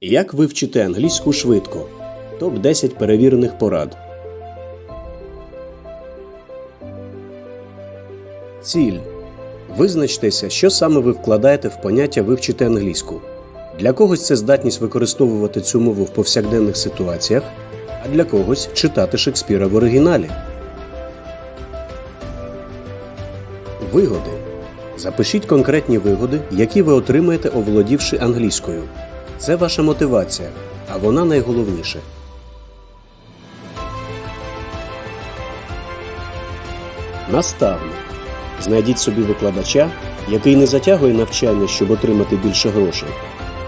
Як вивчити англійську швидко? Топ 10 перевірених порад. Ціль. Визначтеся, що саме ви вкладаєте в поняття вивчити англійську. Для когось це здатність використовувати цю мову в повсякденних ситуаціях, а для когось читати Шекспіра в оригіналі. Вигоди. Запишіть конкретні вигоди, які ви отримаєте, оволодівши англійською. Це ваша мотивація, а вона найголовніше. Наставник. Знайдіть собі викладача, який не затягує навчання, щоб отримати більше грошей,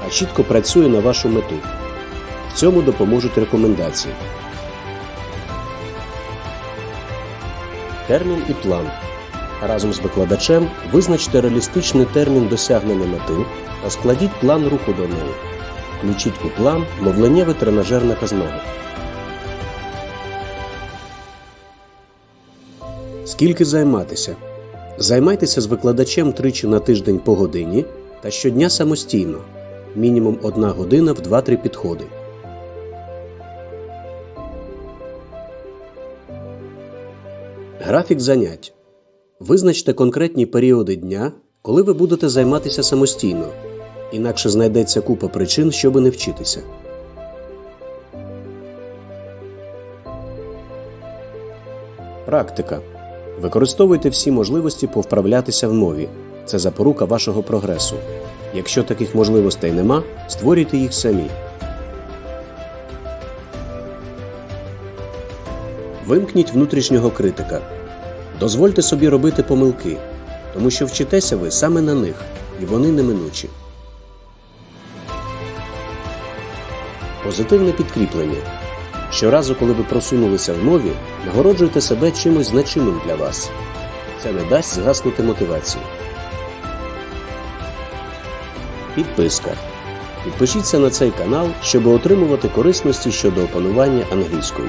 а чітко працює на вашу мету. В цьому допоможуть рекомендації. Термін і план. Разом з викладачем визначте реалістичний термін досягнення мети та складіть план руху до неї. Включіть у план мовленнєвий тренажер на казногу. Скільки займатися? Займайтеся з викладачем тричі на тиждень по годині та щодня самостійно. Мінімум одна година в 2-3 підходи. Графік занять. Визначте конкретні періоди дня, коли ви будете займатися самостійно, інакше знайдеться купа причин, щоби не вчитися. Практика. Використовуйте всі можливості повправлятися в мові. Це запорука вашого прогресу. Якщо таких можливостей нема, створюйте їх самі. Вимкніть внутрішнього критика. Дозвольте собі робити помилки, тому що вчитеся ви саме на них, і вони неминучі. Позитивне підкріплення. Щоразу, коли ви просунулися в мові, нагороджуйте себе чимось значимим для вас. Це не дасть згаснути мотивацію. Підписка. Підпишіться на цей канал, щоб отримувати корисності щодо опанування англійської.